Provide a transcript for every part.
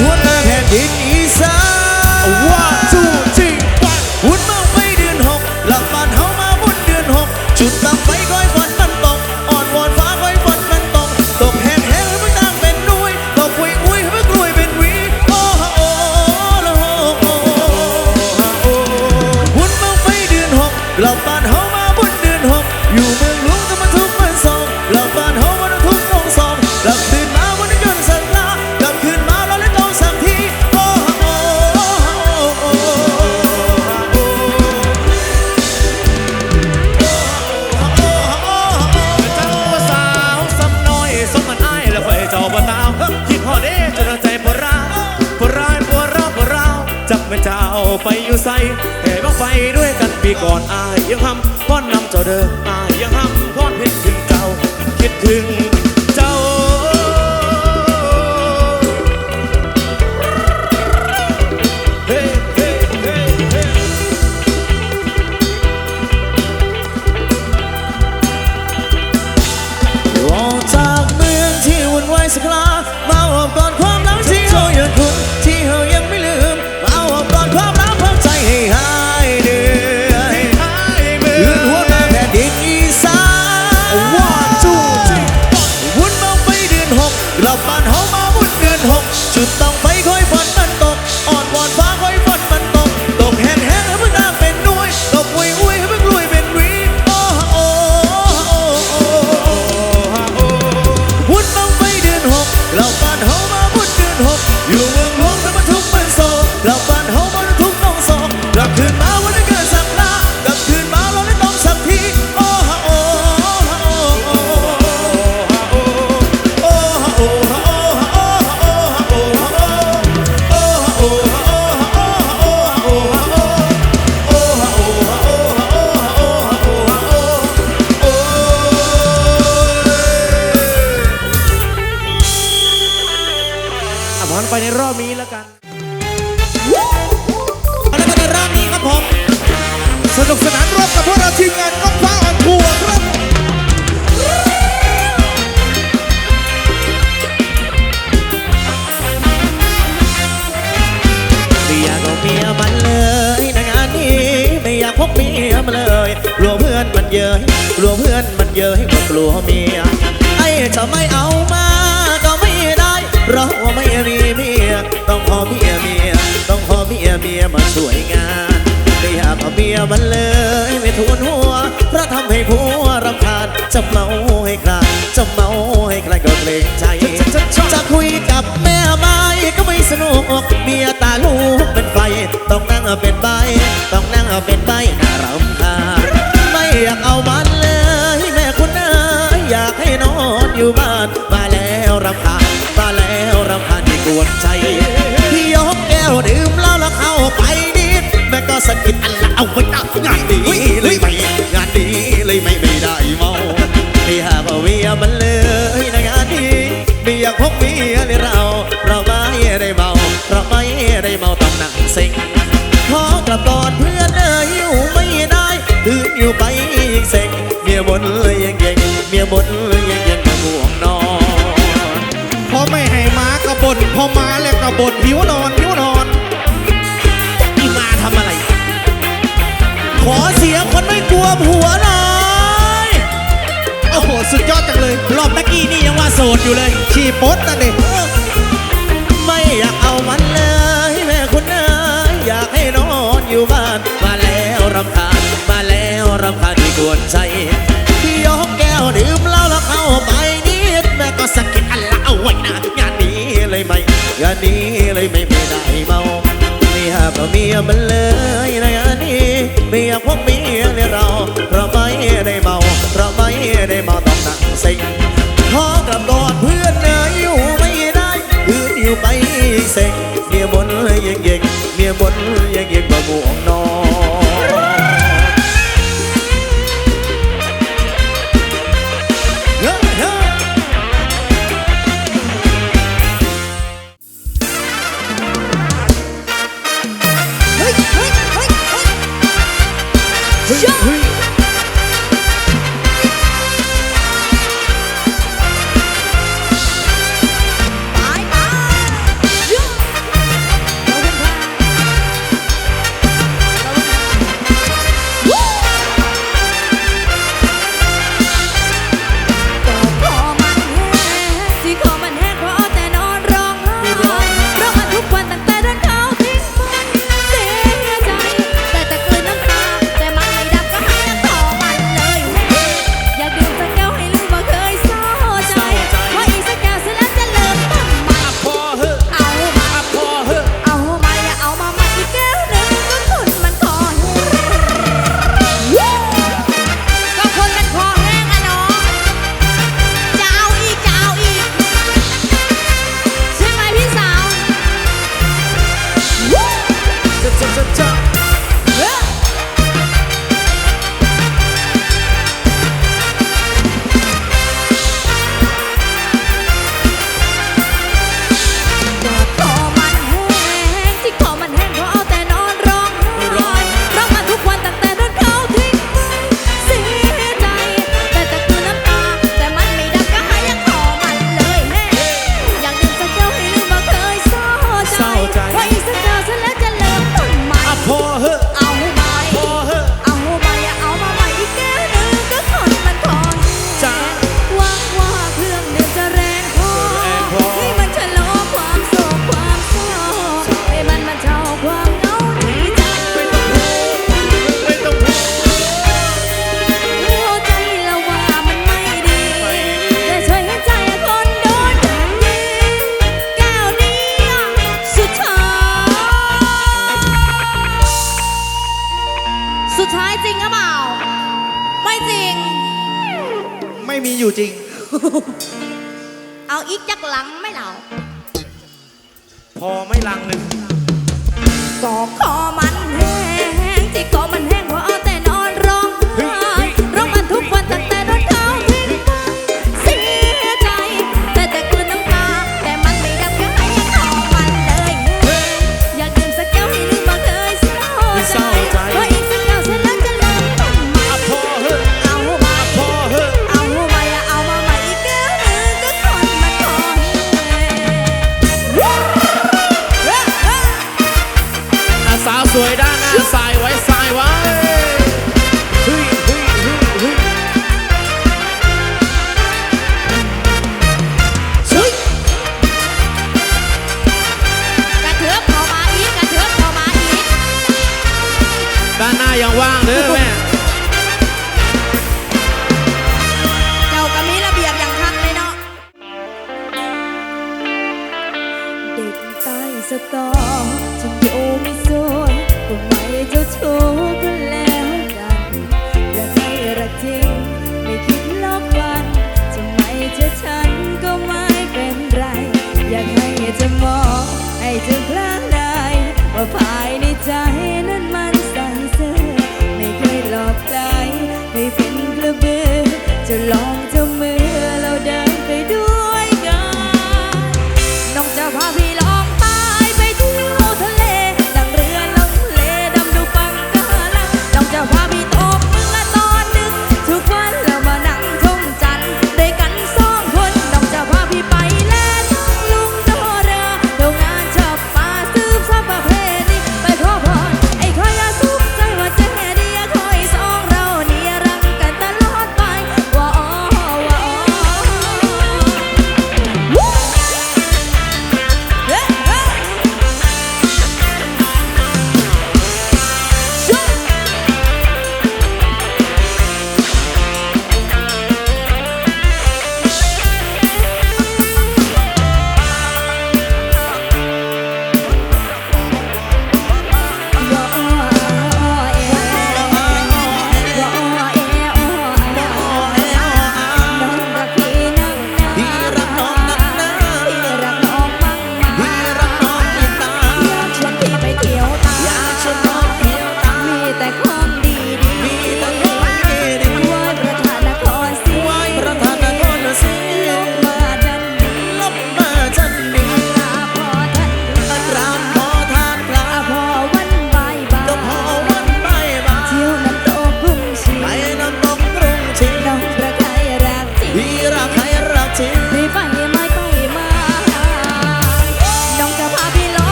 หัวหน้าแผ่นดิน แห่บ้างไฟด้วยกันปีก่อนอายยังทำพ่อนนำเจ้าเดินอายยังทำพ่อนคิดถึงเจ้าคิดถึงเจ้าเฮ้เฮ้เฮ้เฮ้ออกจากเมืองที่วุ่นวายสักลามาออกก่อนความรัก ยากเอาเมียมันเลยไม่ทุนหัว เพราะทำให้ผัวรำคาญจะเมาให้ใครจะเมาให้ใครก็เกรงใจ จะคุยกับแม่ไม้ก็ไม่สนุกเมียตาลูกเป็นไฟ ต้องนั่งเป็นใบ ต้องนั่งเป็นใบน่ารำคาญไม่อยากเอามันเลยแม่คุณเอ๋ยอยากให้นอนอยู่บ้าน มาแล้วรำคาญมาแล้วรำคาญที่กวนใจพี่ยกแก้วดื่มเหล้าแล้วเข้าไปนิดแม่ก็สะกิดอัน บนหิวนอนหิวนอนนี่มาทำอะไร ขอเสียงคนไม่กลัวผัวหน่อยโอ้โห สุดยอดจังเลย รอบตะกี้นี่ยังว่าโสดอยู่เลยขี่โป๊ดนั่นเองไม่อยากเอามันเลยแม่คุณเอ๋ยอยากให้นอนอยู่บ้าน มาแล้วรำคาญมาแล้วรำคาญที่กวนใจพี่ยกแก้วดื่มเหล้าแล้วเข้าไปนิดแม่ก็สะกิดอันละเอาไว้นะงานนี้เลยไม่ งานนี้เลยไม่ไม่ได้เมาไม่หากเอาเมียมันเลยในงานนี้ไม่อยากพบเมียในเรา เพราไม่ได้เมา เพราไม่ได้เมาต้องนั่งสิงขอกลับกอดเพื่อนเอ๋ยอยู่ไม่ได้คืนอยู่ไปเซ็งเมียบนเลยยังเย็งเมียบนยังเย็งมาบ่วงนอน It's a cha. ักหลังไม่เหล่าพอไม่ลังหนึ่งสอบขอมา สาวสวยด้านหน้าสายไว้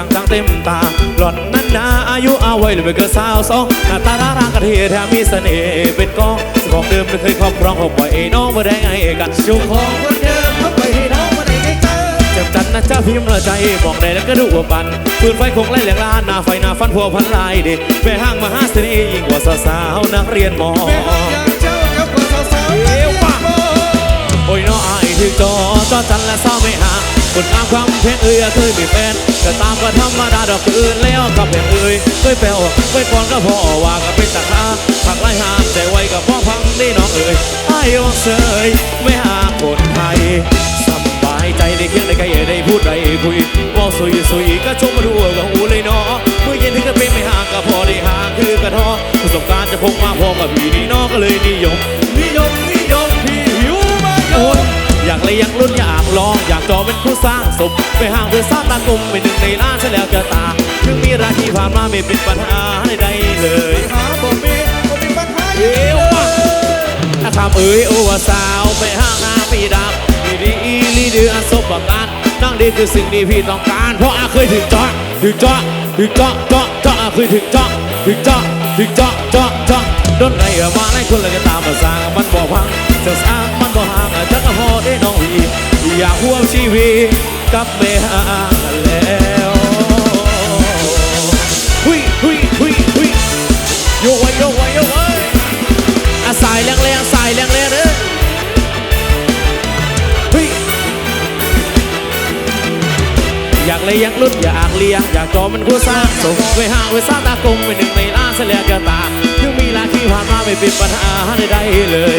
จังจังเต็มตา หล่อนนั้นนาอายุเอาไว้ยหรือเกินสาวสองหน้าตาร่ารางกระเทียแถมมีเสน่ห์เป็นกองสมองเดิมไม่เคยครอบครองหกปล่อยไอ้น้องมาแดงไอ้กันจุกของคนเดิมเขาไปให้น้องมาได้ไงเจอจับจันนะเจ้าพิมพ์ละใจบอกได้แล้วก็ดูว่าปันปืนไฟคงไล่แหลกล้านหน้าไฟหน้าฟันพัวพันลายเด็กไปห้างมหาเสน่ห์ยิ่งกว่าสาวนักเรียนมอโอ้ยน้องอ้ยถึงจอจอจันและเศร้าไม่ห่าง คนอางความเพชรเอ้ยเคยมีแฟนแต่ตามก็ธรรมดาดอกอื่นแล้วกับแฟงเอ้ยเคยแปลวเคยปอนก็พอว่าก็เป็นตะขาผักไรหามแต่ไวกับพ่อพังได้น้องเอ้ยไอ้วงเสยไม่หาคนไทยสบายใจได้เคียงได้ใกล้ได้พูดได้คุยว่าสวยสวยก็ชมมาดูกับอูเลยเนาะเมื่อเย็นถึงก็เป็นไม่ห่างก็พอได้ห่างคือกระท้อประสบการณ์จะพกมาพอกับพี่นี่น้องก็เลยนิยมนิยมนิ อยากเลี้ยงรุ่นอยากลอง อยากจอเป็นคู่สร้างสมไปห้างเพื่อสร้างตากลมไป็นหนึ่งในล้านฉันแล้วจะตา ถึงมีราที่ผ่านมาไม่เป็นปัญหาใดเลยปัญหาบ่มีบ่มีปัญหาเอวถ้าทำเอ้ยโอวาสาวไปห้างหน้าไม่ดำบดีดีอีลีเดืออสบประการนั่งดีคือสิ่งที่พี่ต้องการ เพราะอาเคยถึงจอถึงจอถึงจอจอจออาเคยถึงจอถึงจอถึงจอจอจอดนไรก็มาไหนคนเลยจะตามมาสร้างมันบ่พังจะสร้างมันบ่างจักหอดน้องอีอยากห่วงชีวิตกับแม่แล้วฮุยฮุยฮุยฮุยโยกไว้โยกไว้โยกไว้อาศัยแรงแรงสายแรงแรงเด้อหุยอยากเลี้ยงลุ้นอยากเลี้ยงอยากจอมันกูสร้างส่ไว้ห่างไว้สร้างตากลมไปหนึ่งในล่าเสียแล้วกระตายัอมีลาที่ผ่านมาไม่เป็นปัญหาใดๆเลย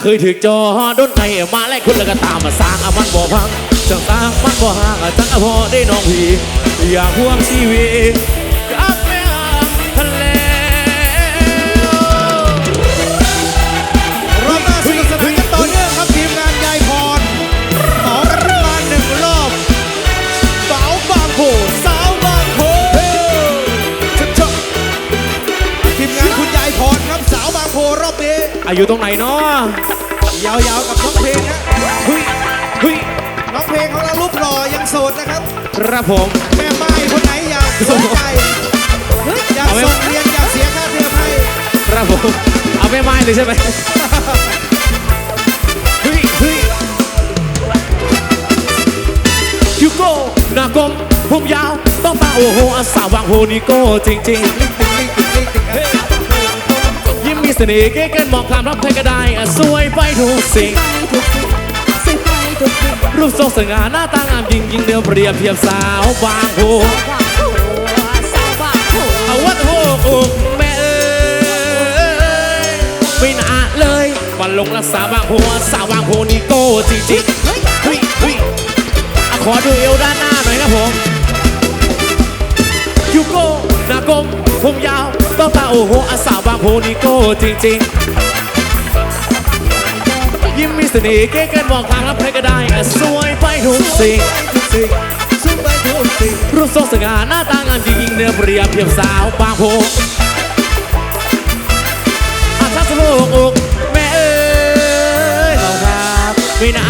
เคยถือจอดนไห้มาแล่คุณแล้วก็ตามมาสร้างอามันบ่พังจังสร้างมันบ่ห่างจังอพอได้น้องพี่อยากห่วงชีวิต อายุตรงไหนเนาะยาวๆกับน้องเพลงนะเฮ้ยเฮ้ยน้องเพลงของเรารูปหล่อยังโสดนะครับ ครับผม แม่ไม้คนไหนอยากสนใจอยากส่งเรียนอยากเสียค่าเทอมให้ครับผม เอาไม่ไม้เลยใช่ไหมเฮ้ยเฮ้ยคิวโก้หน้ากลมผมยาวต้องตาโอ้โหอาสาวบางโพนี่โก้จริงๆยิ้ มีเสน่ห์เก๋เกินมองคลามรับใครก็ได้อะสวยไปทุกสิ่งไปทุกสิ่งไปทุกสิ่ง รูปทรงสง่าหน้าตางามยิ่งยิ่งเดียวเปรียบเทียบสาวบางโพบางโพสาวบางโพเอาวัดโหอกแม่เอ้ยไม่น่าเลยวันลงรักษาบางโพสาวบางโพนี่โก้จริงๆเฮ้ยเฮ้ยฮ้ยขอดูเอวด้านหน้าหน่อยครับผมยูโก้หน้ากลมผมยาว ต้องตาโอ้โหอาสาวบางโพนี่โก้จริงๆ ยิ้มมีเสน่ห์เก๋เกินมองทางรับใครก็ได้อะสวยไปทุกสิ่งสิ่งซึ่งไปทุกสิ่งรูปทรงสง่าหน้าตางามจริงๆเนื้อเปรียบเทียบสาวบางโพอาทัศโลกอกแม่เอ้ยเราครับไม่น่า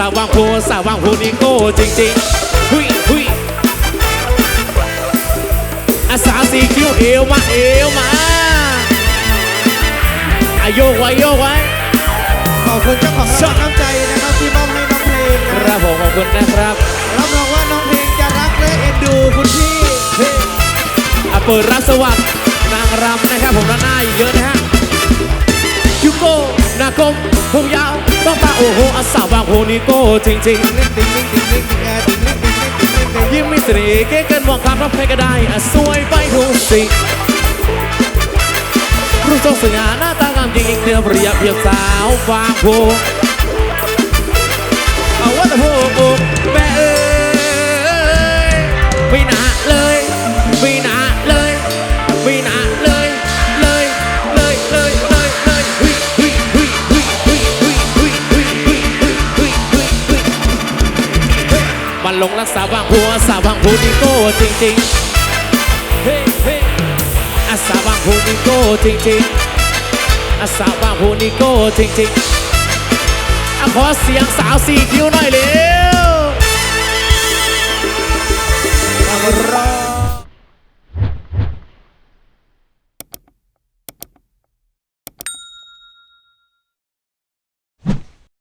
วันลงรักษาบางโพสาวบางโพนี่โก้จริงๆเฮ้ยเฮ้ยอาสาวสีคิ้วเอวมาเอวมาอาโยกไว้โยกไว้ ขอบคุณเจ้าของรางวัลน้ำใจนะครับที่มอบให้น้องเพลงคนะรับผมขอบคุณนะครับรับรองว่าน้องเพลงจะรักและเอ็นดูคุณพี่อะเปิดรับสวัสดิ์นางรำนะครับผมด้านหน้าอีกเยอะนะฮะคิวโก้หน้ากลม ผมยาวต้องตาโอโหอาสาวางโหนี่โกจริงจริงยิ้มมิสนิทเก๊กันมองคำรับใครก็ได้อาสวยไปดูสิรูปทรงสง่าหน้าตางามจริงๆเนื้อเรียบเพียบสาวฟางโพเอาว่าแต่โพแม่เอ้ยไม่น่าเลย ลงรักสาวบางผัวสาวบางผู้นี่โก้จริงๆเฮ้เฮ้อาสาวบางพูนี่โก้จริงๆอาสาวบางพูนี่โก้จริงๆอะขอเสียงสาวสี่คิ้วหน่อยเลย